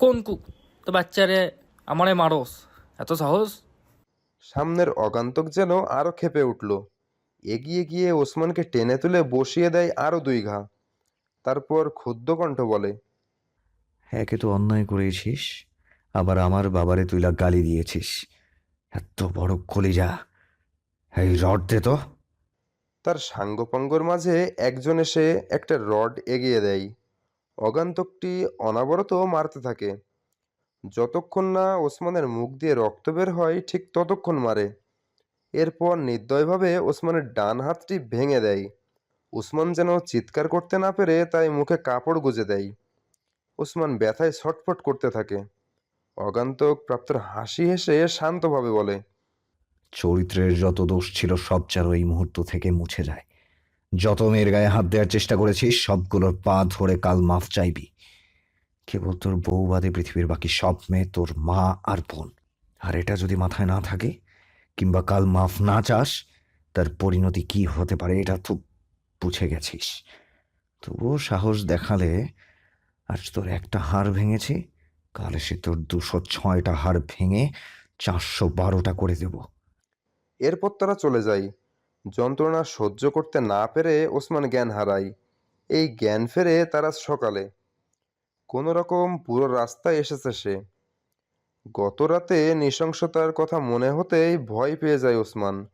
কোন কুক তো বাচ্চারে আমারে মারস? এত সাহস সামনের অগান্তক যেন আরও ক্ষেপে উঠল। এগিয়ে গিয়ে ওসমানকে টেনে তুলে বসিয়ে দেয় আরও দুই ঘা। তারপর ক্ষুদ্র কণ্ঠ বলে একে তো অন্যায় করেছিস আবার আমার বাবারে তুইলা গালি দিয়েছিস। এত বড় কলিজা। এই রড দে তো। তার সাঙ্গপাঙ্গর মাঝে একজন এসে একটা রড এগিয়ে দেয়। অগান্তকটি অনাবরত মারতে থাকে। যতক্ষণ না ওসমানের মুখ দিয়ে রক্ত বের হয়, ঠিক ততক্ষণ মারে। এরপর নির্দয়ভাবে ওসমানের ডান হাতটি ভেঙে দেয়। ওসমান যেন চিৎকার করতে না পেরে তাই মুখে কাপড় গুজে দেয়। ওসমান ব্যথায় ছটফট করতে থাকে। অগান্তক প্রাপ্তর হাসি হেসে শান্তভাবে বলে, চরিত্রের যত দোষ ছিল সব যেন এই মুহূর্ত থেকে মুছে যায়। যত মেয়ের গায়ে হাত দেওয়ার চেষ্টা করেছিস সবগুলোর পা ধরে কাল মাফ চাইবি। কেবল তোর বউ বাদে পৃথিবীর বাকি সব মেয়ে, তোর মা আর বোন। আর এটা যদি মাথায় না থাকে, কিংবা কাল মাফ না চাস, তার পরিণতি কি হতে পারে এটা তো বুঝে গেছিস। তবুও সাহস দেখালে আজ তোর একটা হাড় ভেঙেছি, কাল এসে তোর দুশো ছয়টা হাড় ভেঙে চারশো বারোটা করে দেবো। এরপর তারা চলে যায়। যন্ত্রণা সহ্য করতে না পেরে ওসমান জ্ঞান হারায়। এই জ্ঞান ফেরে তারা সকালে। কোনো রকম পুরো রাস্তায় এসেছে সে। গত রাতে নৃশংসতার কথা মনে হতেই ভয় পেয়ে যায় ওসমান।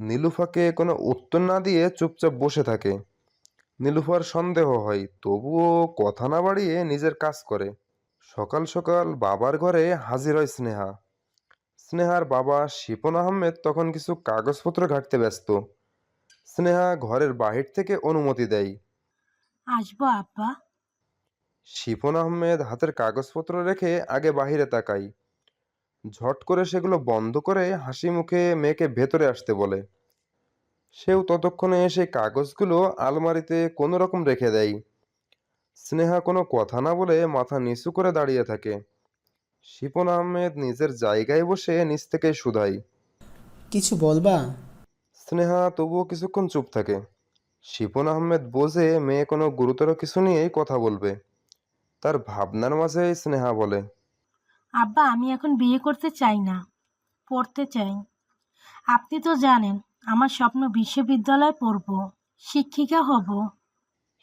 নীলুফাকে কোনো উত্তর না দিয়ে চুপচাপ বসে থাকে। নীলুফার সন্দেহ হয়, তবুও কথা না বাড়িয়ে নিজের কাজ করে। সকাল সকাল বাবার ঘরে হাজির হয় স্নেহা। স্নেহার বাবা শিপন আহমেদ তখন কিছু কাগজপত্র ঘাঁটতে ব্যস্ত। স্নেহা ঘরের বাহির থেকে অনুমতি দেয়। আসব আব্বা। শিপন আহমেদ হাতের কাগজপত্র রেখে আগে বাহিরে তাকাই ঝট করে সেগুলো বন্ধ করে হাসি মুখে মেয়েকে ভেতরে আসতে বলে। সেও ততক্ষণে এসে কাগজগুলো আলমারিতে কোনো রকম রেখে দেয়। স্নেহা কোনো কথা না বলে মাথা নিচু করে দাঁড়িয়ে থাকে। শিপন আহমেদ নিজের জায়গায় বসে নিচ থেকে শুধাই। কিছু বলবা? স্নেহা তবুও কিছুক্ষণ চুপ থাকে। শিপন আহমেদ বোঝে মেয়ে কোনো গুরুতর কিছু নিয়েই কথা বলবে। তার ভাবনার মাঝে স্নেহা বলে আব্বা আমি এখন বিয়ে করতে চাই না পড়তে চাই। আপনি তো জানেন আমার স্বপ্ন বিশ্ববিদ্যালয়ে পড়ব শিক্ষিকা হব।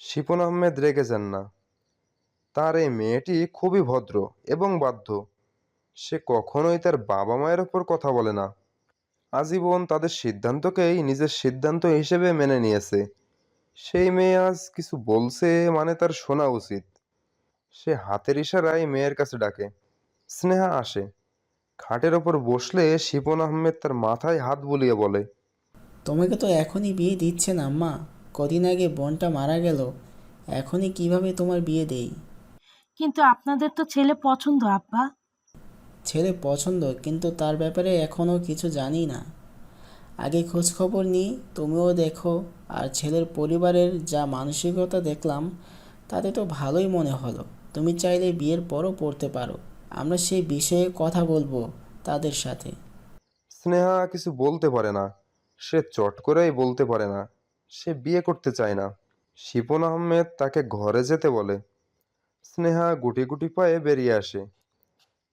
শিপন আহমেদ রেগে যান না। তার এই মেয়েটি খুবই ভদ্র এবং বাধ্য। সে কখনোই তার বাবা মায়ের ওপর কথা বলে না। আজীবন তাদের সিদ্ধান্তকেই নিজের সিদ্ধান্ত হিসেবে মেনে নিয়েছে। সেই মেয়ে আজ কিছু বলছে মানে তার শোনা উচিত। সে হাতের ইশারায় মেয়ের কাছে ডাকে। স্নেহা আসে। খাটের ওপর বসলে শিপন আহমেদ তার মাথায় হাত বুলিয়ে বলে, তোমাকে তো এখনই বিয়ে দিচ্ছে না, আম্মা। কদিন আগে বোনটা মারা গেল। এখনই কীভাবে তোমার বিয়ে দেই? কিন্তু আপনাদের তো ছেলে পছন্দ আব্বা। ছেলে পছন্দ কিন্তু তার ব্যাপারে এখনও কিছু জানি না। আগে খোঁজ খবর নিই তুমিও দেখো। আর ছেলের পরিবারের যা মানসিকতা দেখলাম তাতে তো ভালোই মনে হলো। তুমি চাইলে বিয়ের পরও পড়তে পারো। আমরা সেই বিষয়ে কথা বলব তাদের সাথে। স্নেহা কিছু বলতে পারে না। সে চট করেই বলতে পারে না। সে বিয়ে করতে চায় না। শিপন আহমেদ তাকে ঘরে যেতে বলে। স্নেহা গুটি গুটি পায়ে বেরিয়ে আসে।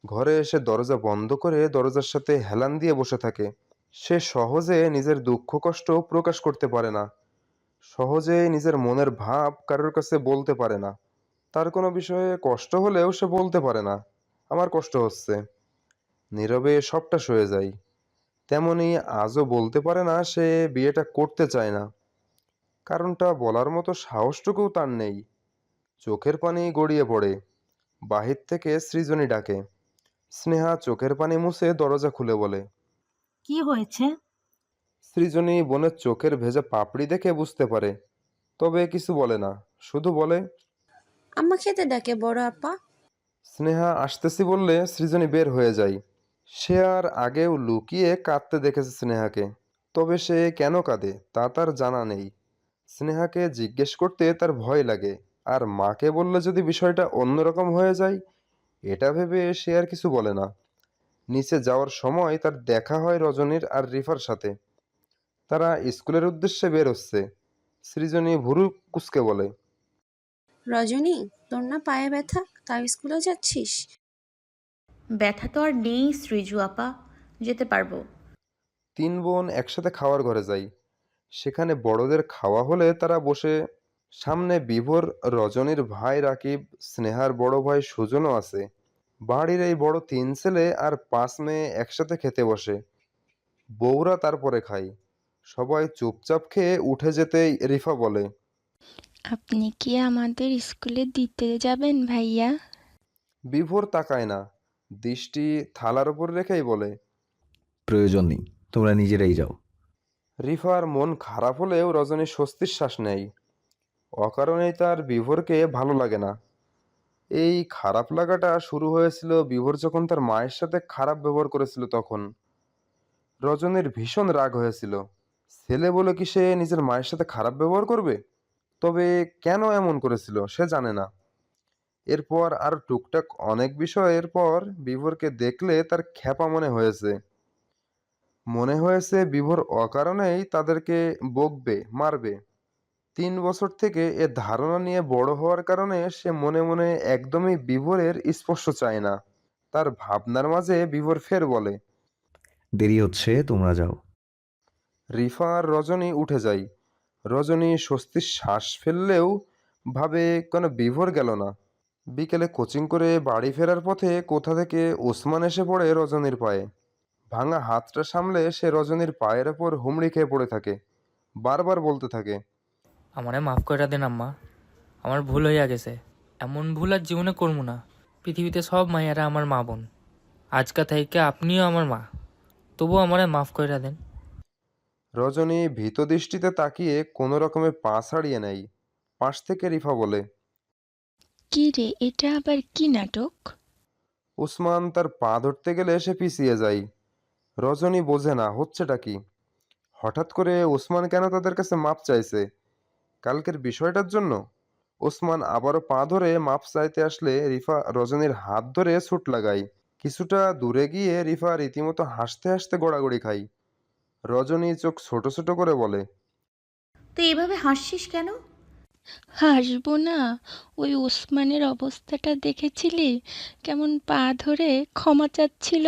ঘরে এসে দরজা বন্ধ করে দরজার সাথে হেলান দিয়ে বসে থাকে। সে সহজে নিজের দুঃখ কষ্ট প্রকাশ করতে পারে না। সহজে নিজের মনের ভাব কারোর কাছে বলতে পারে না। তার কোনো বিষয়ে কষ্ট হলেও সে বলতে পারে না, আমার কষ্ট হচ্ছে। নীরবে সবটা সয়ে যায়। তেমনি আজও বলতে পারে না সে বিয়েটা করতে চায় না। কারণটা বলার মতো সাহসটুকুও তার নেই। চোখের পানি গড়িয়ে পড়ে। বাহির থেকে সৃজনী ডাকে। স্নেহা চোখের পানি মুছে দরজা খুলে বলে কি হয়েছে? সৃজনী বোনের চোখের ভেজা পাপড়ি দেখে বুঝতে পারে তবে কিছু বলে না শুধু বলে আম্মা খেতে ডাকে বড় আপা। স্নেহা আসতেছি বললে সৃজনী বের হয়ে যায়। সে আর আগেও লুকিয়ে কাঁদতে দেখেছে স্নেহাকে তবে সে কেন কাঁদে তা তার জানা নেই। স্নেহাকে জিজ্ঞেস করতে তার ভয় লাগে। আর মাকে বললে যদি বিষয়টা অন্যরকম হয়ে যায় এটা ভেবে সে আর কিছু বলে না। নিচে যাওয়ার সময় তার দেখা হয় রজনীর আর রিফার সাথে। তারা স্কুলের উদ্দেশ্যে বের হচ্ছে সৃজনী ভুরু কুচকে বলে। রজনী তোর না পায়ে ব্যথা? তাও স্কুলে যাচ্ছিস? ব্যথা তো আর নেই সৃজু আপা। যেতে পারব। তিন বোন একসাথে খাওয়ার ঘরে যায় সেখানে বড়দের খাওয়া হলে তারা বসে সামনে বিভোর রজনীর ভাই রাকিব স্নেহার বড় ভাই সুজনও আছে। বাড়ির এই বড় তিন ছেলে আর পাঁচ মেয়ে একসাথে খেতে বসে। বউরা তারপরে খায়। সবাই চুপচাপ খেয়ে উঠে যেতেই রিফা বলে আপনি কি আমাদের স্কুলে দিতে যাবেন ভাইয়া? বিভোর তাকায় না। দৃষ্টি থালার উপর রেখেই বলে প্রয়োজন নেই তোমরা নিজেরাই যাও। রিফার মন খারাপ হলেও রজনী স্বস্তির শ্বাস নেয়। অকারণেই তার বিভোরকে ভালো লাগে না। এই খারাপ লাগাটা শুরু হয়েছিল, বিভোর যখন তার মায়ের সাথে খারাপ ব্যবহার করেছিল তখন। রজনীর ভীষণ রাগ হয়েছিল। ছেলে বলে কি সে নিজের মায়ের সাথে খারাপ ব্যবহার করবে? তবে কেন এমন করেছিল সে জানে না। এরপর আর টুকটাক অনেক বিষয়ের পর বিভোরকে দেখলে তার খ্যাপা মনে হয়েছে। মনে হয়েছে বিভোর অকারণেই তাদেরকে বকবে, মারবে। তিন বছর থেকে এ ধারণা নিয়ে বড় হওয়ার কারণে সে মনে মনে একদমই বিভোরের স্পর্শ চায় না। তার ভাবনার মাঝে বিভোর ফের বলে দেরি হচ্ছে তোমরা যাও। রিফা আর রজনী উঠে যায়। রজনী স্বস্তির শ্বাস ফেললেও ভাবে কেন বিভোর গেল না। বিকেলে কোচিং করে বাড়ি ফেরার পথে কোথা থেকে ওসমান এসে পড়ে রজনীর পায়ে। ভাঙা হাতটা সামলে সে রজনীর পায়ের ওপর হুমড়ি খেয়ে পড়ে থাকে। বারবার বলতে থাকে আমারে মাফ করে দেন আম্মা। আমার ভুল হইয়া গেছে। এমন ভুল আর জীবনে করব না। পৃথিবীতে সব মায়েরা আমার মা বোন। আজকা থেকে আপনিও আমার মা। তবুও আমারে মাফ করে দেন। রজনী ভীত দৃষ্টিতে তাকিয়ে কোনো রকমে পা ছাড়িয়ে নেয়। পাশ থেকে রিফা বলে কি রে এটা আবার কি নাটক? উসমান তার পা ধরতে গেলে সে পিছিয়ে যায়। রজনী বোঝে না হচ্ছেটা কি? হঠাৎ করে ওসমান কেন তাদের কাছে মাপ চাইছে? কালকের বিষয়টার জন্য। ওসমান আবারও পা ধরে মাপ চাইতে আসলে রিফা রজনীর হাত ধরে ছুট লাগায়। কিছুটা দূরে গিয়ে রিফা রীতিমতো হাসতে হাসতে গোড়াগড়ি খাই রজনী চোখ ছোট ছোট করে বলে তুই এভাবে হাসছিস কেন? হাসবো না। ওই ওসমানের অবস্থাটা দেখেছিলি? কেমন পা ধরে ক্ষমা চাচ্ছিল?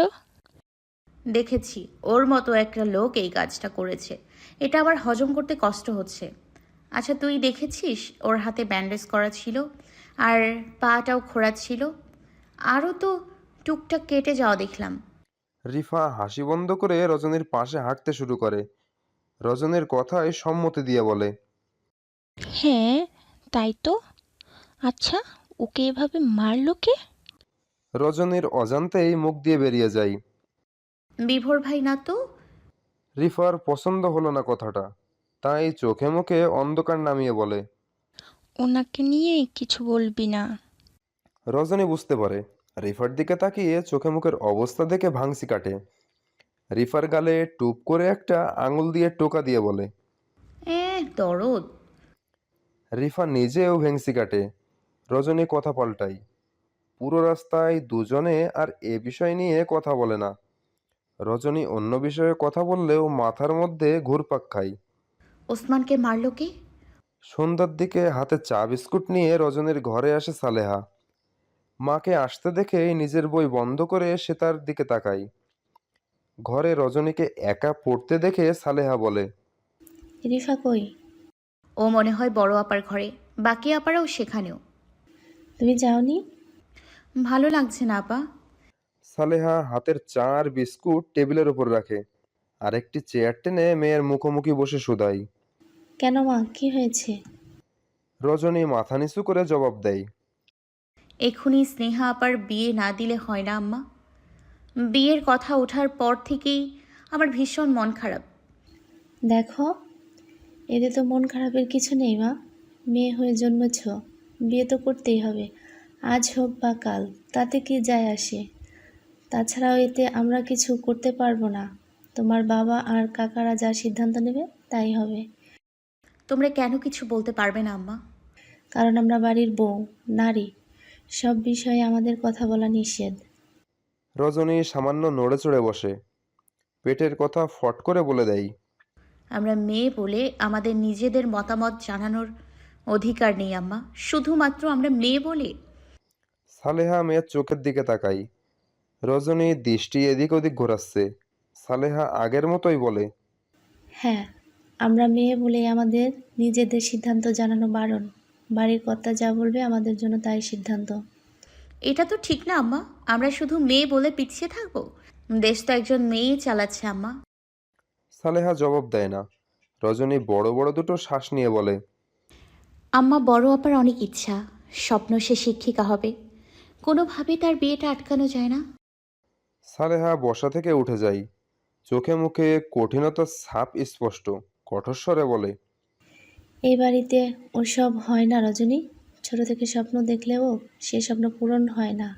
দেখেছি। ওর মতো একটা লোক এই কাজটা করেছে। এটা আবার হজম করতে কষ্ট হচ্ছে। আচ্ছা তুই দেখেছিস ওর হাতে ব্যান্ডেজ করা ছিল আর পাটাও খোড়া ছিল? আরও তো টুকটাক কেটে যাওয়া দেখলাম। রিফা হাসি বন্ধ করে রজনীর পাশে হাঁটতে শুরু করে। রজনীর কথায় সম্মতি দিয়ে বলে হ্যাঁ তাই তো। আচ্ছা ওকে এভাবে মারলো কে? রজনীর অজান্তেই মুখ দিয়ে বেরিয়ে যায়। বিভোর ভাই না তো? রিফার পছন্দ হলো না কথাটা। তাই চোখে মুখে অন্ধকার নামিয়ে বলে ওনাকে নিয়ে কিছু বলবি না। রজনী বুঝতে পারে রিফার দিকে তাকিয়ে চোখে মুখের অবস্থা দেখে ভাঙসি কাটে। রিফার গালে টুপ করে একটা আঙুল দিয়ে টোকা দিয়ে বলে এ দরদ। রিফা নিজেও ভেংসি কাটে। রজনী কথা পাল্টায় পুরো রাস্তায় দুজনে আর এ বিষয় নিয়ে কথা বলে না। রজনী অন্য বিষয়ে কথা বললেও মাথার মধ্যে ঘুরপাক খায়। ওসমানকে মারলো কে? সন্ধ্যার দিকে হাতে চা বিস্কুট নিয়ে রজনীর ঘরে আসে সালেহা। মাকে আসতে দেখে নিজের বই বন্ধ করে সে তার দিকে তাকায়। ঘরে রজনীকে একা পড়তে দেখে সালেহা বলে রিফা কই? ও মনে হয় বড় আপার ঘরে বাকি আপারাও সেখানেও। তুমি যাওনি? ভালো লাগছে না আপা। সালেহা হাতের চা আর বিস্কুট টেবিলের উপর রাখে আরেকটি চেয়ার টেনে মেয়ের মুখোমুখি বসে শুধায়। কেন মা? কি হয়েছে? রজনী মাথা নিচু করে জবাব দেয়। এক্ষুনি স্নেহা আপার বিয়ে না দিলে হয় না আম্মা। বিয়ের কথা ওঠার পর থেকেই আমার ভীষণ মন খারাপ। দেখো এতে তো মন খারাপের কিছু নেই মা। মেয়ে হয়ে জন্মেছ বিয়ে তো করতেই হবে। আজ হোক বা কাল তাতে কি যায় আসে? তাছাড়াও এতে আমরা কিছু করতে পারব না। তোমার বাবা আর কাকারা যা সিদ্ধান্ত নেবে তাই হবে। তোমরা কেন কিছু বলতে পারবে না আম্মা? কারণ আমরা বাড়ির বউ নারী। সব বিষয়ে আমাদের কথা বলা নিষেধ। রজনী সামান্য নড়ে চড়ে বসে। পেটের কথা ফট করে বলে দেয়। আমরা মেয়ে বলে আমাদের নিজেদের মতামত জানানোর অধিকার নেই আম্মা। শুধুমাত্র আমরা মেয়ে বলে। সালেহা মেয়ের চোখের দিকে তাকাই। রজনী দৃষ্টি এদিক ওদিক ঘোরাচ্ছে। সালেহা আগের মতোই বলে। হ্যাঁ আমরা মেয়ে বলেই আমাদের নিজেদের সিদ্ধান্ত জানানো বারণ। বাড়ির কর্তা যা বলবে আমাদের জন্য তাই সিদ্ধান্ত। এটা তো ঠিক না আম্মা। আমরা শুধু মেয়ে বলে পিছিয়ে থাকব? দেশ তো একজন মেয়েই চালাচ্ছে আম্মা। সালেহা জবাব দেয় না। রজনী বড় বড় দুটো শ্বাস নিয়ে বলে আম্মা বড় আপার অনেক ইচ্ছা। স্বপ্ন সে শিক্ষিকা হবে। কোনোভাবে তার বিয়েটা আটকানো যায় না। সালেহা বসা থেকে উঠে যায়। চোখে মুখে কঠিনতার ছাপ স্পষ্ট। কঠোর স্বরে বলে এই বাড়িতে ওসব হয় না রজনী। ছোট থেকে স্বপ্ন দেখলেও সে স্বপ্ন পূরণ হয় না।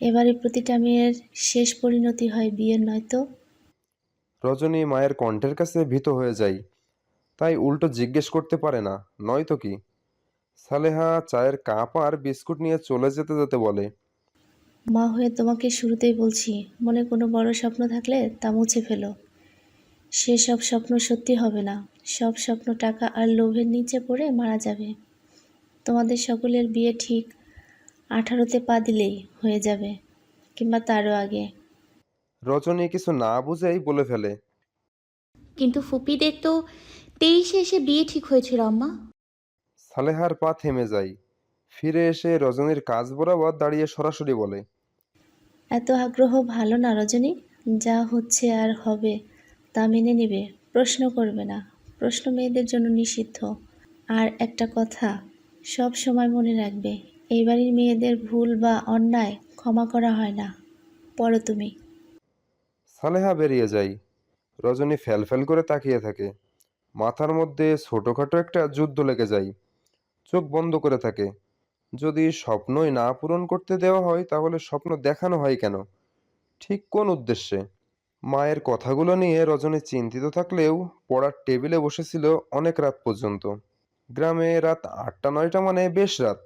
এবারে প্রতিটা মেয়ের শেষ পরিণতি হয় বিয়ের নয়তো? রজনী মায়ের কণ্ঠের কাছে ভীত হয়ে যায়। তাই উল্টো জিজ্ঞেস করতে পারে না নয়তো কি? সালেহা চায়ের কাপ আর বিস্কুট নিয়ে চলে যেতে যেতে বলে মা হয়ে তোমাকে শুরুতেই বলছি মনে কোনো বড় স্বপ্ন থাকলে তা মুছে ফেলো। সে সব স্বপ্ন সত্যি হবে না। সব স্বপ্ন টাকা আর লোভের নিচে পড়ে মারা যাবে। তোমাদের সকলের বিয়ে ঠিক আঠারোতে পা দিলেই হয়ে যাবে কিংবা তারও আগে। রজনী কিছু না বুঝেই বলে ফেলে। কিন্তু ফুপিদের তো তেইশে এসে বিয়ে ঠিক হয়েছিল আম্মা। সালেহার পা থেমে যায়। ফিরে এসে রজনীর কাজ বরাবর দাঁড়িয়ে সরাসরি বলে এত আগ্রহ ভালো না রজনী যা হচ্ছে আর হবে তা মেনে নেবে প্রশ্ন করবে না। প্রশ্ন মেয়েদের জন্য নিষিদ্ধ। আর একটা কথা, সব সময় মনে রাখবে, এই বাড়ির মেয়েদের ভুল বা অন্যায় ক্ষমা করা হয় না। পড়ো তুমি। সালেহা বেরিয়ে যাই রজনী ফ্যালফ্যাল করে তাকিয়ে থাকে। মাথার মধ্যে ছোটোখাটো একটা যুদ্ধ লেগে যায়। চোখ বন্ধ করে থাকে। যদি স্বপ্নই না পূরণ করতে দেওয়া হয়, তাহলে স্বপ্ন দেখানো হয় কেন? ঠিক কোন উদ্দেশ্যে? মায়ের কথাগুলো নিয়ে রজনী চিন্তিত থাকলেও পড়ার টেবিলে বসেছিল অনেক রাত পর্যন্ত। গ্রামে রাত আটটা নয়টা মানে বেশ রাত।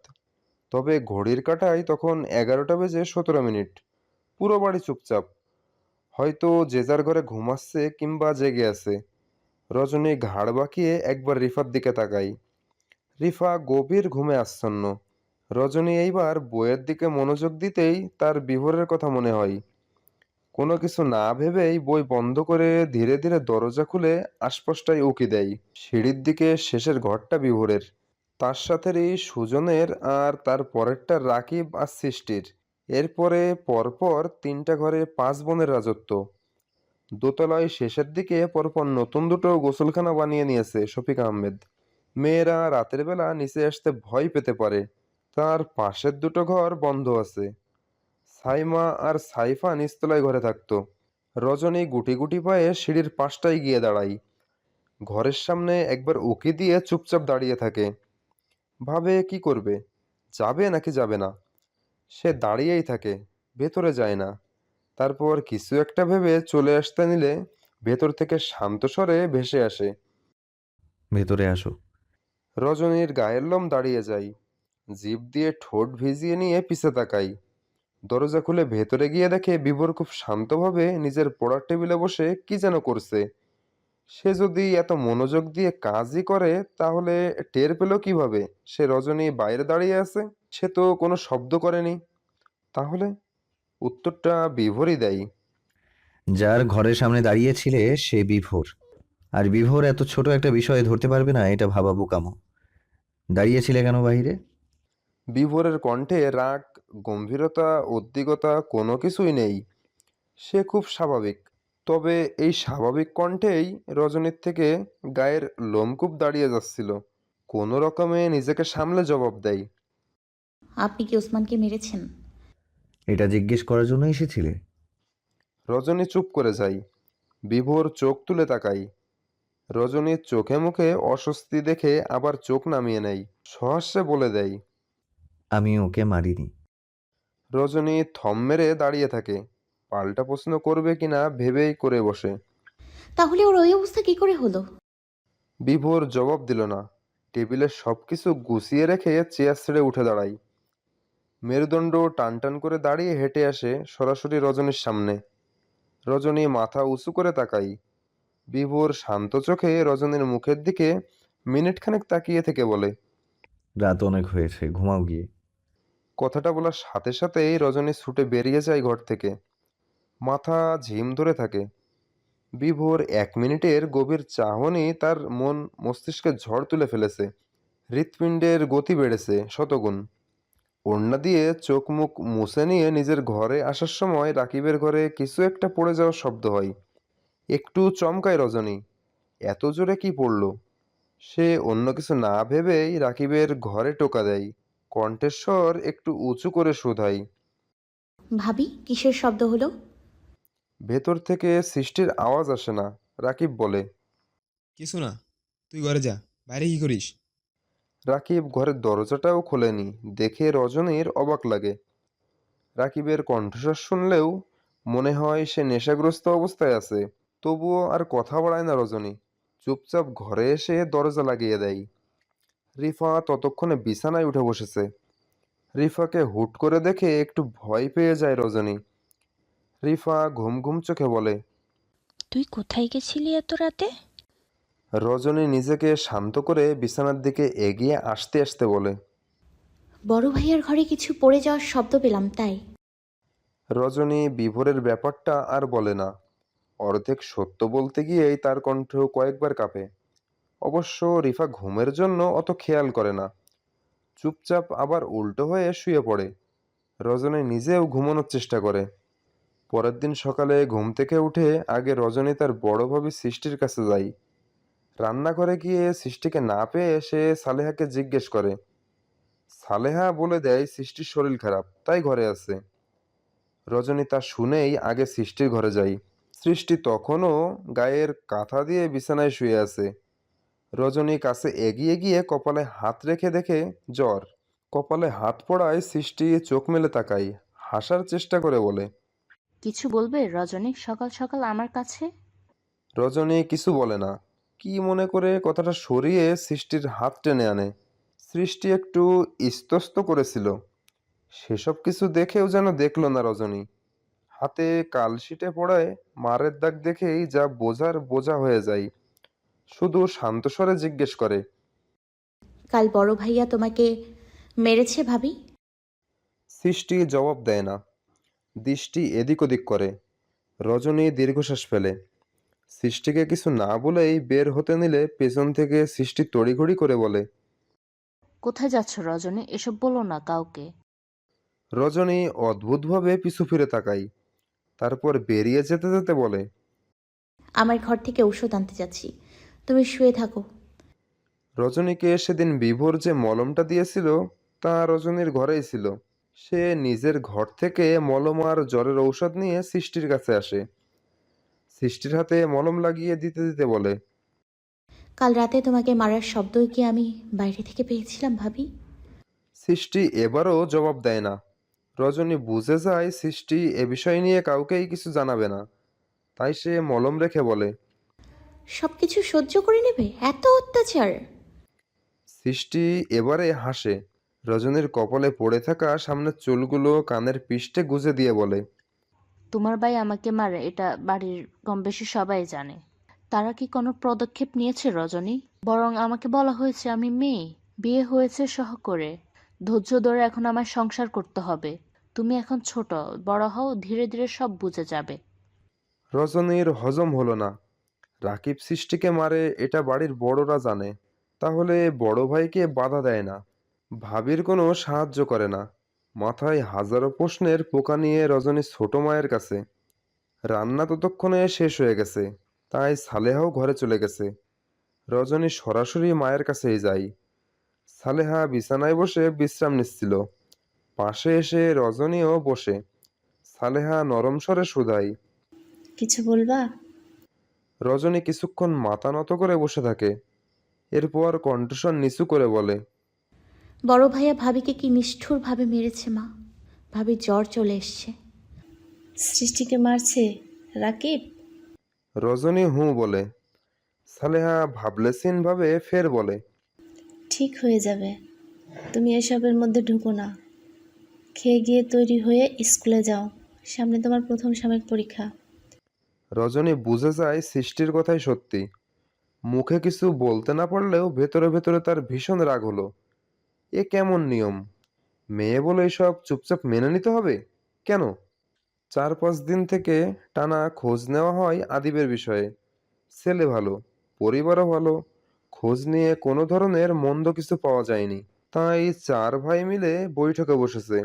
তবে ঘড়ির কাঁটায় তখন এগারোটা বেজে সতেরো মিনিট। পুরো বাড়ি চুপচাপ। হয়তো যে যার ঘরে ঘুমাচ্ছে কিংবা জেগে আছে। রজনী ঘাড় বাঁকিয়ে একবার রিফার দিকে তাকাই। রিফা গভীর ঘুমে আচ্ছন্ন। রজনী এইবার বইয়ের দিকে মনোযোগ দিতেই তার বিভোরের কথা মনে হয়। কোনো কিছু না ভেবেই বই বন্ধ করে ধীরে ধীরে দরজা খুলে আশপাশটায় উকি দেয়। সিঁড়ির দিকে শেষের ঘরটা বিভোরের। তার সাথেরই সুজনের আর তার পরেরটা রাকিব আর সৃষ্টির। এরপরে পরপর তিনটা ঘরে পাঁচ বোনের রাজত্ব। দোতলায় শেষের দিকে পরপর নতুন দুটো গোসলখানা বানিয়ে নিয়েছে শফিক আহমেদ। মেয়েরা রাতের বেলা নিচে আসতে ভয় পেতে পারে। তার পাশের দুটো ঘর বন্ধ আছে। সাইমা আর সাইফা নিস্তলায় ঘরে থাকতো। রজনী গুটি গুটি পায়ে সিঁড়ির পাশটায় গিয়ে দাঁড়াই ঘরের সামনে একবার উকি দিয়ে চুপচাপ দাঁড়িয়ে থাকে। ভাবে কি করবে? যাবে নাকি যাবে না? সে দাঁড়িয়েই থাকে ভেতরে যায় না। তারপর কিছু একটা ভেবে চলে আসতে নিলে ভেতর থেকে শান্ত স্বরে ভেসে আসে ভেতরে আসো। রজনীর গায়ের লোম দাঁড়িয়ে যায়। জিভ দিয়ে ঠোঁট ভিজিয়ে নিয়ে পিছে তাকাই দরজা খুলে ভেতরে গিয়ে দেখে বিভোর খুব শান্তভাবে নিজের পড়ার টেবিলে বসে কি যেন করছে। সে যদি এত মনোযোগ দিয়ে কাজই করে, তাহলে টের পেল কীভাবে? সে রজনী বাইরে দাঁড়িয়ে আছে, সে তো কোনো শব্দ করেনি। তাহলে উত্তরটা বিভোরই দেয়। যার ঘরের সামনে দাঁড়িয়েছিলে সে বিভোর। আর বিভোর এত ছোট একটা বিষয়ে ধরতে পারবে না, এটা ভাবা বোকামো দাঁড়িয়েছিলে কেন বাইরে বিভোরের কণ্ঠে রাগ গম্ভীরতা উদ্বিগ্নতা কোনো কিছুই নেই। সে খুব স্বাভাবিক। তবে এই স্বাভাবিক কণ্ঠেই রজনীর থেকে গায়ের লোমকূপ দাঁড়িয়ে যাচ্ছিল। কোনো রকমে নিজেকে সামলে জবাব দেয়। আপনি কি ওসমানকে মেরেছেন? এটা জিজ্ঞেস করার জন্য এসেছিলে। রজনী চুপ করে যায়। বিভোর চোখ তুলে তাকাই রজনীর চোখে মুখে অস্বস্তি দেখে আবার চোখ নামিয়ে নেয়। সহস্যে বলে দেয় আমি ওকে মারিনি। রজনী থম মেরে দাঁড়িয়ে থাকে। পাল্টা প্রশ্ন করবে কিনা ভেবেই করে বসে। তাহলে ওর ওই অবস্থা কি করে হলো? বিভোর জবাব দিল না। টেবিলের সবকিছু গুছিয়ে রেখে চেয়ার ছেড়ে উঠে দাঁড়াই। মেরুদণ্ড টান টান করে দাঁড়িয়ে হেঁটে আসে সরাসরি রজনীর সামনে। রজনী মাথা উঁচু করে তাকাই। বিভোর শান্ত চোখে রজনীর মুখের দিকে মিনিটখানেক তাকিয়ে থেকে বলে রাত অনেক হয়েছে ঘুমাও গিয়ে। কথাটা বলার সাথে সাথেই রজনী ছুটে বেরিয়ে যায় ঘর থেকে। মাথা ঝিম ধরে থাকে। বিভোর এক মিনিটের গভীর চাহনি তার মন মস্তিষ্কে ঝড় তুলে ফেলেছে। হৃৎপিণ্ডের গতি বেড়েছে শতগুণ। ওড়না দিয়ে চোখ মুখ মুছে নিয়ে নিজের ঘরে আসার সময় রাকিবের ঘরে কিছু একটা পড়ে যাওয়ার শব্দ হয়। একটু চমকায় রজনী। এত জোরে কি পড়ল? সে অন্য কিছু না ভেবেই রাকিবের ঘরে টোকা দেয়। কণ্ঠেশ্বর একটু উঁচু করে শোধায় ভাবি কিসের শব্দ হলো? ভেতর থেকে সৃষ্টির আওয়াজ আসে না রাকিব বলে। কিছু না তুই ঘরে যা বাইরে কি করিস? রাকিব ঘরের দরজাটাও খোলেনি দেখে রজনীর অবাক লাগে। রাকিবের কণ্ঠস্বর শুনলেও মনে হয় সে নেশাগ্রস্ত অবস্থায় আছে তবুও আর কথা বাড়ায় না রজনী। চুপচাপ ঘরে এসে দরজা লাগিয়ে দেয়। রিফা ততক্ষণে বিছানায় উঠে বসেছে। রিফাকে হুট করে দেখে একটু ভয় পেয়ে যায় রজনী। রিফা ঘুম ঘুম চোখে বলে তুই কোথায় গেছিলি এত রাতে? রজনী নিজেকে শান্ত করে বিছানার দিকে এগিয়ে আসতে আসতে বলে বড় ভাইয়ার ঘরে কিছু পড়ে যাওয়ার শব্দ পেলাম তাই। রজনী বিভোরের ব্যাপারটা আর বলে না। অর্ধেক সত্য বলতে গিয়েই তার কণ্ঠ কয়েকবার কাঁপে। অবশ্য রিফা ঘুমের জন্য অত খেয়াল করে না। চুপচাপ আবার উল্টো হয়ে শুয়ে পড়ে। রজনী নিজেও ঘুমানোর চেষ্টা করে। পরের দিন সকালে ঘুম থেকে উঠে আগে রজনী তার বড় ভাবি সৃষ্টির কাছে যায় রান্নাঘরে গিয়ে সৃষ্টিকে না পেয়ে সে সালেহাকে জিজ্ঞেস করে। সালেহা বলে দেয় সৃষ্টির শরীর খারাপ, তাই ঘরে আছে। রজনী তা শুনেই আগে সৃষ্টির ঘরে যাই। সৃষ্টি তখনও গায়ের কাঁথা দিয়ে বিছানায় শুয়ে আছে। রজনী কাছে এগিয়ে গিয়ে কপালে হাত রেখে দেখে জ্বর। কপালে হাত পড়ায় সৃষ্টি চোখ মেলে তাকাই হাসার চেষ্টা করে বলে কিছু বলবে রজনী সকাল সকাল আমার কাছে? রজনী কিছু বলে না কি মনে করে কথাটা সরিয়ে সৃষ্টির হাত টেনে আনে। সৃষ্টি একটু ইস্তস্ত করেছিল সেসব কিছু দেখেও যেন দেখল না রজনী। হাতে কালশিটে পড়ায় মারের দাগ দেখেই যা বোঝার বোঝা হয়ে যায় শুধু শান্ত স্বরে জিজ্ঞেস করে কাল বড় ভাইয়া তোমাকে মেরেছে ভাবি? সৃষ্টি জবাব দেয় না। দৃষ্টি এদিক ওদিক করে। রজনী দীর্ঘশ্বাস ফেলে। সৃষ্টিকে কিছু না বলেই বের হতে নিলে পেছন থেকে সৃষ্টি তড়িঘড়ি করে বলে কোথায় যাচ্ছ রজনী? এসব বলো না কাউকে। রজনী অদ্ভুতভাবে পিছু ফিরে তাকাই তারপর বেরিয়ে যেতে যেতে বলে আমার ঘর থেকে ঔষধ আনতে যাচ্ছি। তুমি শুয়ে থাকো। রজনীকে সেদিন বিভোর যে মলমটা দিয়েছিল তা রজনীর ঘরেই ছিল। সে নিজের ঘর থেকে মলম আর জ্বরের ঔষধ নিয়ে সৃষ্টির কাছে আসে। সৃষ্টির হাতে মলম লাগিয়ে দিতে দিতে বলে কাল রাতে তোমাকে মারার শব্দ কি আমি বাইরে থেকে পেয়েছিলাম ভাবি? সৃষ্টি এবারও জবাব দেয় না। রজনী বুঝে যায় সৃষ্টি এ বিষয় নিয়ে কাউকেই কিছু জানাবে না। তাই সে মলম রেখে বলে সব কিছু সহ্য করে নেবে? এত অত্যাচার। সৃষ্টি এবারে হাসে। রজনীর কপালে পড়ে থাকা সামনের চুলগুলো কানের পিষ্টে গুজে দিয়ে বলে তোমার ভাই আমাকে মারে এটা বাড়ির কম বেশি সবাই জানে। তারা কি কোনো পদক্ষেপ নিয়েছে রজনী? বরং আমাকে বলা হয়েছে আমি মেয়ে বিয়ে হয়েছে সহ করে। ধৈর্য ধরে এখন আমার সংসার করতে হবে। তুমি এখন ছোট বড় হও ধীরে ধীরে সব বুঝে যাবে। রজনীর হজম হলো না। রাকিব সৃষ্টিকে মারে, এটা বাড়ির বড়রা জানে। তাহলে বড় ভাইকে বাধা দেয় না। ভাবির কোনো সাহায্য করে না। মাথায় হাজারো প্রশ্নের পোকা নিয়ে রজনী ছোট মায়ের কাছে। রান্না ততক্ষণে শেষ হয়ে গেছে। তাই সালেহাও ঘরে চলে গেছে। রজনী সরাসরি মায়ের কাছেই যায়। সালেহা বিছানায় বসে বিশ্রাম নিচ্ছিল। পাশে এসে রজনীও বসে। সালেহা নরম স্বরে শুধায়, কিছু বলবা? রজনী কিছুক্ষণ মাথা নত করে বসে থাকে। এরপর কণ্ঠস্বর নিচু করে বলে বড় ভাইয়া ভাবিকে কি নিষ্ঠুরভাবে মেরেছে মা? ভাবি জ্বর চলে এসছে। সৃষ্টিকে মারছে রাকিব? রজনী হুঁ বলে সালেহা ভাবলেসিন ভাবে ফের বলে ঠিক হয়ে যাবে। তুমি এসবের মধ্যে ঢুকো না। খেয়ে গিয়ে তৈরি হয়ে স্কুলে যাও। সামনে তোমার প্রথম সাময়িক পরীক্ষা। রজনী বুঝে যায় সৃষ্টির কথাই সত্যি। মুখে কিছু বলতে না পারলেও ভেতরে ভেতরে তার ভীষণ রাগ হলো। এ কেমন নিয়ম? মেয়ে বলে এসব চুপচাপ মেনে নিতে হবে? কেন? চার পাঁচ দিন থেকে টানা খোঁজ নেওয়া হয় আদিবের বিষয়ে। ছেলে ভালো, পরিবারও ভালো, খোঁজ নিয়ে কোনো ধরনের মন্দ কিছু পাওয়া যায়নি। তাই চার ভাই মিলে বৈঠকে বসেছে।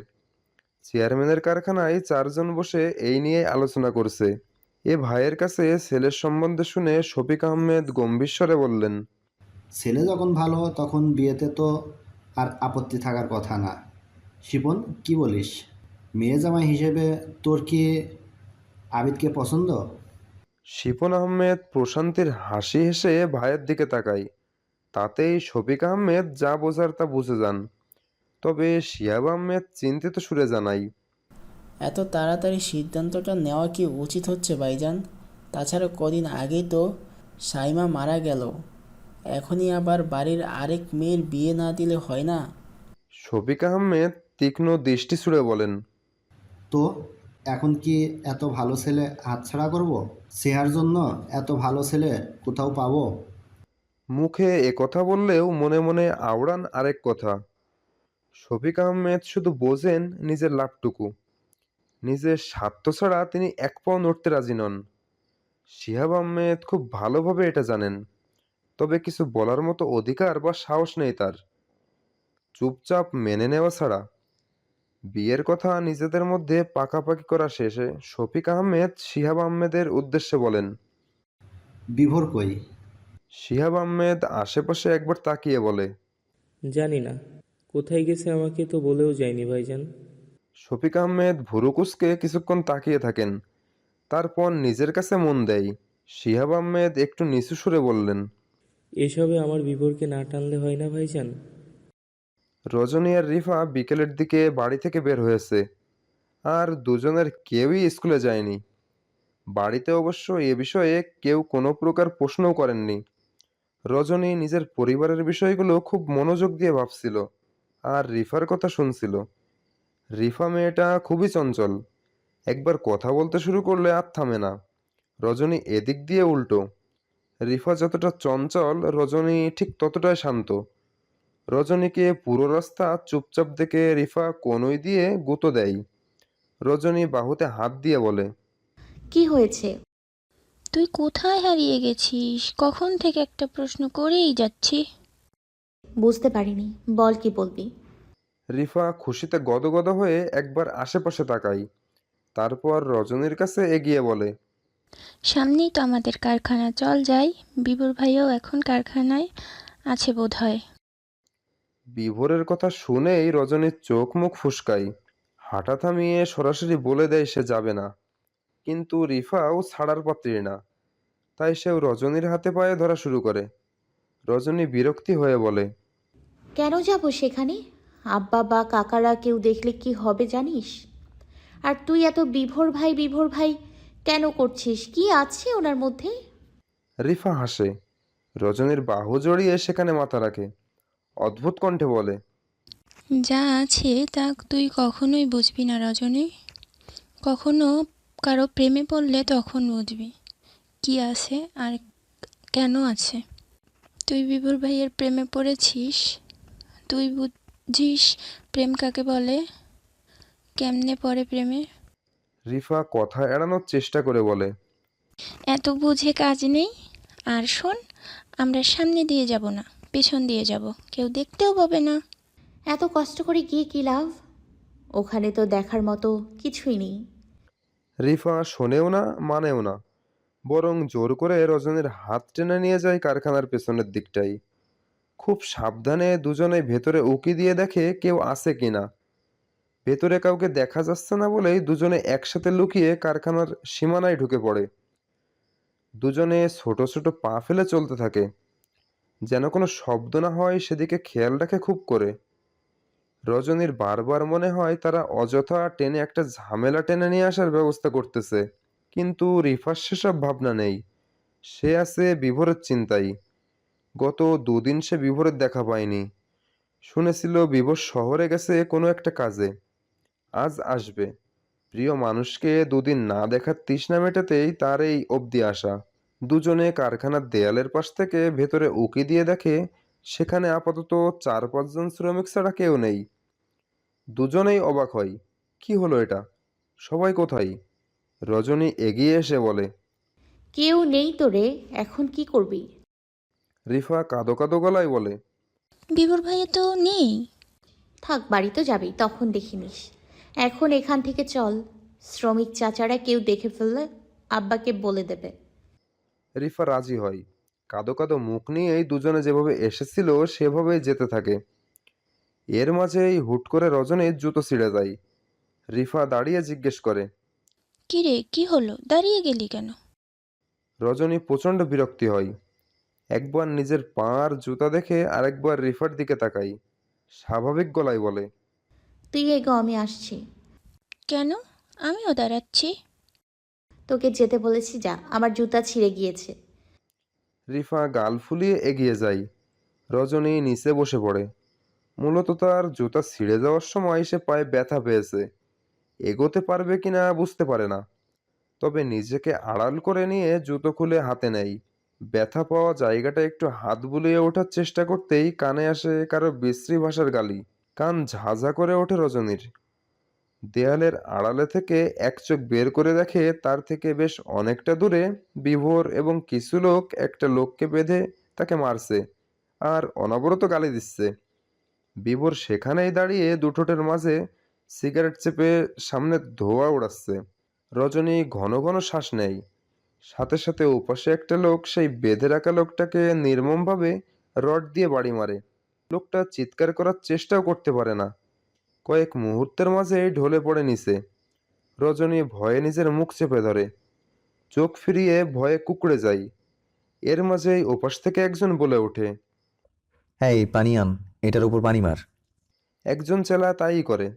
চেয়ারম্যানের কারখানায় চারজন বসে এই নিয়ে আলোচনা করছে। এ ভাইয়ের কাছে ছেলের সম্বন্ধে শুনে শফিক আহমেদ গম্ভীর স্বরে বললেন ছেলে যখন ভালো তখন বিয়েতে তো আর আপত্তি থাকার কথা না। শিপন কি বলিস? মেয়ে জামাই হিসেবে তোর কি আবিদকে পছন্দ? শিপন আহমেদ প্রশান্তির হাসি হেসে ভাইয়ের দিকে তাকায়। তাতেই শফিক আহমেদ যা বোঝার তা বুঝে যান। তবে শিয়াব আহমেদ চিন্তিত সুরে জানাই এত তাড়াতাড়ি সিদ্ধান্তটা নেওয়া কি উচিত হচ্ছে ভাইজান? তাছাড়া কদিন আগেই তো সাইমা মারা গেল। এখনই আবার বাড়ির আরেক মেয়ের বিয়ে না দিলে হয় না? শফিক আহমেদ তীক্ষ্ণ দৃষ্টি ছুড়ে বলেন তো এখন কি এত ভালো ছেলে হাতছাড়া করব? সেহার জন্য এত ভালো ছেলে কোথাও পাবো? মুখে এ কথা বললেও মনে মনে আওড়ান আরেক কথা। শফিক আহমেদ শুধু বোঝেন নিজের লাভটুকু নিজের স্বার্থ ছাড়া তিনি এক পাও নড়তে রাজি নন। শিহাব আহমেদ খুব ভালোভাবে এটা জানেন তবে কিছু বলার মতো অধিকার বা সাহস নেই তার। চুপচাপ মেনে নেওয়া ছাড়া বিয়ের কথা নিজেদের মধ্যে পাকাপাকি করা শেষে শফিক আহমেদ শিহাব আহমেদের উদ্দেশ্যে বলেন বিভোর কই? শিহাব আহমেদ আশেপাশে একবার তাকিয়ে বলে জানি না কোথায় গেছে আমাকে তো বলেও যায়নি ভাইজান। শফিক আহমেদ ভুরুকুসকে কিছুক্ষণ তাকিয়ে থাকেন। তারপর নিজের কাছে মন দেয়। শিহাব আহমেদ একটু নিচু সুরে বললেন এসবে আমার বিবরকে না টানলে হয় না ভাইজান? রজনী আর রিফা বিকেলের দিকে বাড়ি থেকে বের হয়েছে। আর দুজনের কেউই স্কুলে যায়নি। বাড়িতে অবশ্য এ বিষয়ে কেউ কোনো প্রকার প্রশ্নও করেননি। রজনী নিজের পরিবারের বিষয়গুলো খুব মনোযোগ দিয়ে ভাবছিল আর রিফার কথা শুনছিল। রিফা মেয়েটা খুবই চঞ্চল। একবার কথা বলতে শুরু করলে আর থামে না। রজনী এদিক দিয়ে উল্টো। রিফা যতটা চঞ্চল রজনী ঠিক ততটাই শান্ত। রজনীকে পুরো রাস্তা চুপচাপ দেখে রিফা কনুই দিয়ে গুঁতো দেয়। রজনী বাহুতে হাত দিয়ে বলে কি হয়েছে? তুই কোথায় হারিয়ে গেছিস? কখন থেকে একটা প্রশ্ন করেই যাচ্ছি? বুঝতে পারিনি। বল কি বলবি? রিফা খুশিতে গদগদ হয়ে একবার আশেপাশে তাকাই। তারপর রজনীর কাছে এগিয়ে বলে সামনেই তো আমাদের কারখানা চল যাই। বিভোর ভাইও এখন কারখানায় আছে বোধ হয় বিভোরের কথা শুনেই রজনীর চোখ মুখ ফুসকায় হাঁটা থামিয়ে সরাসরি বলে দেয় সে যাবে না। কিন্তু রিফাও ছাড়ার পাত্রী না। তাই সেও রজনীর হাতে পায়ে ধরা শুরু করে। রজনী বিরক্তি হয়ে বলে কেন যাব সেখানে? আব্বা বা কাকারা কেউ দেখলে কি হবে জানিস? আর তুই এত বিভোর ভাই বিভোর ভাই কেন করছিস? কি আছে ওনার মধ্যে? রিফা হাসে। রজনীর বাহু জড়িয়ে সেখানে মাথা রাখে। অদ্ভুত কণ্ঠে বলে যা আছে তা তুই কখনোই বুঝবি না রজনী। কখনো কারও প্রেমে পড়লে তখন বুঝবি কি আছে আর কেন আছে। তুই বিভোর ভাইয়ের প্রেমে পড়েছিস তুই বুঝিস প্রেম কাকে বলে? কেমনে পড়ে প্রেমে রিফা কথা এড়ানোর চেষ্টা করে বলে এত বুঝে কাজ নেই। আর শোন আমরা সামনে দিয়ে যাব না পেছন দিয়ে যাব। কেউ দেখতেও পাবে না। এত কষ্ট করে গিয়ে কি লাভ? ওখানে তো দেখার মতো কিছুই নেই। রিফা শোনেও না মানেও না। বরং জোর করে রজনীর হাত টেনে নিয়ে যায় কারখানার পেছনের দিকটাই। খুব সাবধানে দুজনে ভেতরে উকি দিয়ে দেখে কেউ আছে কিনা ভেতরে কাউকে দেখা যাচ্ছে না বলেই দুজনে একসাথে লুকিয়ে কারখানার সীমানায় ঢুকে পড়ে। দুজনে ছোট ছোট পা ফেলে চলতে থাকে। যেন কোনো শব্দ না হয় সেদিকে খেয়াল রাখে খুব করে। রজনীর বারবার মনে হয় তারা অযথা টেনে একটা ঝামেলা টেনে নিয়ে আসার ব্যবস্থা করতেছে। কিন্তু রিফার সেসব ভাবনা নেই। সে আছে বিভোরের চিন্তায়। গত দুদিন সে বিভোরের দেখা পায়নি। শুনেছিল বিভোর শহরে গেছে কোনো একটা কাজে। আজ আসবে। প্রিয় মানুষকে দুদিন না দেখার তৃষ্ণা মেটাতেই তার এই অবধি আসা দুজনে কারখানার দেয়ালের পাশ থেকে ভেতরে উকি দিয়ে দেখে, সেখানে আপাতত চার পাঁচজন শ্রমিক ছাড়া কেউ নেই। দুজনেই অবাক হয়, কি হলো এটা? সবাই কোথায়? রজনী এগিয়ে এসে বলে, কেউ নেই তো রে, এখন কি করবি? রিফা কাঁদো কাদো গলায় বলে। বিভোর ভাইয়া তো নেই। থাক বাড়ি তো যাবি তখন দেখিনিস এখন এখান থেকে চল। শ্রমিক চাচারা কেউ দেখে ফেললে আব্বাকে বলে দেবে। রিফা রাজি হয়। কাদো কাদো মুখ নিয়েই দুজনে যেভাবে এসেছিল সেভাবেই যেতে থাকে। এর মাঝেই হুট করে রজনীর জুতো ছিঁড়ে যায়। রিফা দাঁড়িয়ে জিজ্ঞেস করে কি রে কি হলো? দাঁড়িয়ে গেলি কেন? রজনী প্রচণ্ড বিরক্তি হয়। একবার নিজের পাঁর জুতা দেখে আরেকবার রিফার দিকে তাকাই। স্বাভাবিক গলায় বলে তুই এগো আমি আসছি। কেন? আমিও দাঁড়াচ্ছি। তোকে যেতে বলেছি যা। আমার জুতা ছিঁড়ে গিয়েছে। রিফা গাল ফুলিয়ে এগিয়ে যায়। রজনী নিচে বসে পড়ে। মূলত তার জুতা ছিঁড়ে যাওয়ার সময় সে পায়ে ব্যথা পেয়েছে। এগোতে পারবে কিনা বুঝতে পারে না। তবে নিজেকে আড়াল করে নিয়ে জুতো খুলে হাতে নেয়। ব্যথা পাওয়া জায়গাটা একটু হাত বুলিয়ে ওঠার চেষ্টা করতেই কানে আসে কারও বিশ্রী ভাষার গালি। কান ঝাঝা করে ওঠে রজনীর। দেয়ালের আড়ালে থেকে এক চোখ বের করে দেখে তার থেকে বেশ অনেকটা দূরে বিভোর এবং কিছু লোক একটা লোককে বেঁধে তাকে মারছে আর অনবরত গালি দিচ্ছে। বিভোর সেখানেই দাঁড়িয়ে দুঠোঁটের মাঝে সিগারেট চেপে সামনে ধোঁয়া উড়াচ্ছে। রজনী ঘন ঘন শ্বাস নেয়। সাথে সাথে ওপাশে একটা লোক সেই বেঁধে রাখা লোকটাকে নির্মমভাবে রড দিয়ে বাড়ি মারে। লোকটা চিৎকার করার চেষ্টাও করতে পারে না। কয়েক মুহূর্তের মাঝেই ঢলে পড়ে নিচে। রজনী ভয়ে নিজের মুখ চেপে ধরে। চোখ ফিরিয়ে ভয়ে কুকড়ে যায়। এর মাঝেই ওপাশ থেকে একজন বলে ওঠে হ্যাঁ এই পানি আন এটার উপর পানি মার। একজন চেলা তাই করে।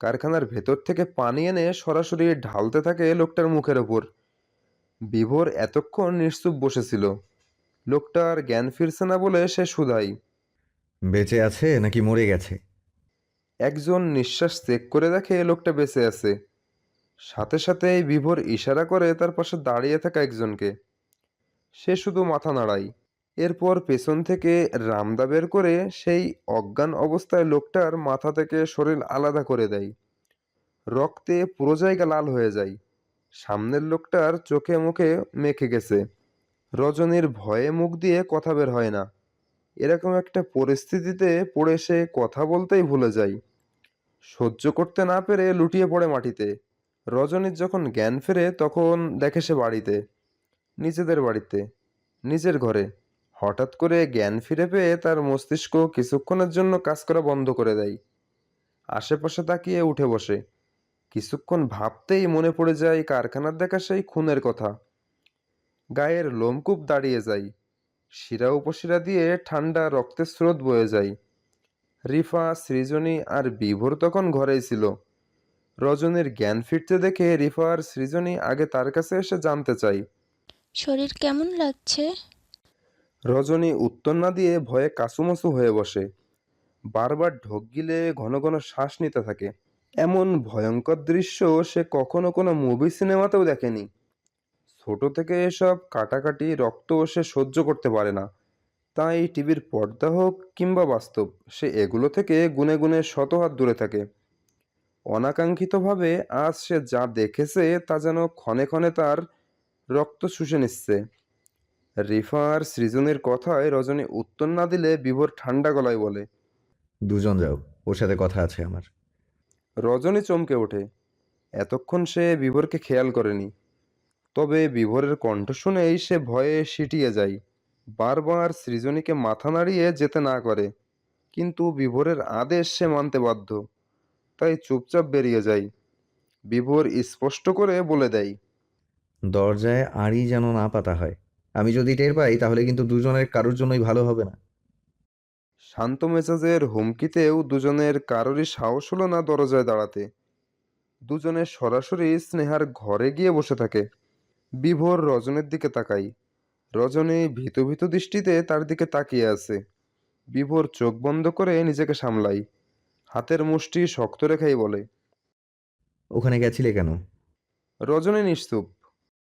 কারখানার ভেতর থেকে পানি এনে সরাসরি ঢালতে থাকে লোকটার মুখের ওপর। বিভোর এতক্ষণ নিশ্চুপ বসেছিল। লোকটার জ্ঞান ফিরছে না বলে সে শুধাই বেঁচে আছে নাকি মরে গেছে? একজন নিঃশ্বাস চেক করে দেখে লোকটা বেঁচে আছে। সাথে সাথেই বিভোর ইশারা করে তার পাশে দাঁড়িয়ে থাকা একজনকে। সে শুধু মাথা নাড়ায়। এরপর পেছন থেকে রামদা বের করে সেই অজ্ঞান অবস্থায় লোকটার মাথা থেকে শরীর আলাদা করে দেয়। রক্তে পুরো জায়গা লাল হয়ে যায়। সামনের লোকটার চোখে মুখে মেখে গেছে। রজনীর ভয়ে মুখ দিয়ে কথা বের হয় না। এরকম একটা পরিস্থিতিতে পড়ে সে কথা বলতেই ভুলে যায়। সহ্য করতে না পেরে লুটিয়ে পড়ে মাটিতে। রজনীর যখন জ্ঞান ফেরে তখন দেখে সে বাড়িতে, নিজেদের বাড়িতে, নিজের ঘরে। হঠাৎ করে জ্ঞান ফিরে পেয়ে তার মস্তিষ্ক কিছুক্ষণের জন্য কাজ করা বন্ধ করে দেয়। আশেপাশে তাকিয়ে উঠে বসে। কিছুক্ষণ ভাবতেই মনে পড়ে যায় কারখানার দেখা সেই খুনের কথা। গায়ের লোমকূপ দাঁড়িয়ে যায়। শিরা উপশিরা দিয়ে ঠান্ডা রক্তের স্রোত বয়ে যায়। রিফা সৃজনী আর বিভোর তখন ঘরেই ছিল। রজনীর জ্ঞান ফিরতে দেখে রিফা আর সৃজনী আগে তার কাছে এসে জানতে চাই শরীর কেমন লাগছে? রজনী উত্তর না দিয়ে ভয়ে কাসুমাসু হয়ে বসে। বারবার ঢোক গিলে ঘন ঘন শ্বাস নিতে থাকে। এমন ভয়ঙ্কর দৃশ্য সে কখনো কোনো মুভি সিনেমাতেও দেখেনি। ছোট থেকে এসব কাটাকাটি রক্ত সে সহ্য করতে পারে না। তাই টিভির পর্দা হোক কিংবা বাস্তব, সে এগুলো থেকে গুনে গুনে শত হাত দূরে থাকে। অনাকাঙ্ক্ষিতভাবে আজ সে যা দেখেছে তা যেন ক্ষণে ক্ষণে তার রক্ত শুষে নিচ্ছে। রিফা আর সৃজনের কথায় রজনী উত্তর না দিলে বিভোর ঠান্ডা গলায় বলে, দুজন যাও, ওর সাথে কথা আছে আমার। রজনী চমকে ওঠে। এতক্ষণ সে বিভোরকে খেয়াল করেনি। তবে বিভোরের কণ্ঠ শুনেই সে ভয়ে সিটিয়ে যায়। বারবার সৃজনীকে মাথা নাড়িয়ে যেতে না করে। কিন্তু বিভোরের আদেশ সে মানতে বাধ্য। তাই চুপচাপ বেরিয়ে যায়। বিভোর স্পষ্ট করে বলে দেয়, দরজায় আড়ি যেন না পাতা হয়। আমি যদি টের পাই, তাহলে কিন্তু দুজনের কারোর জন্যই ভালো হবে না। শান্ত মেজাজের হুমকিতেও দুজনের কারোরই সাহস হলো না দরজায় দাঁড়াতে। দুজনে সরাসরি স্নেহার ঘরে গিয়ে বসে থাকে। বিভোর রজনের দিকে তাকাই। রজনী ভীত ভীত দৃষ্টিতে তার দিকে তাকিয়ে আছে। বিভোর চোখ বন্ধ করে নিজেকে সামলাই। হাতের মুষ্টি শক্ত রেখাই বলে ওখানে গেছিলে কেন? রজনী নিশ্চুপ।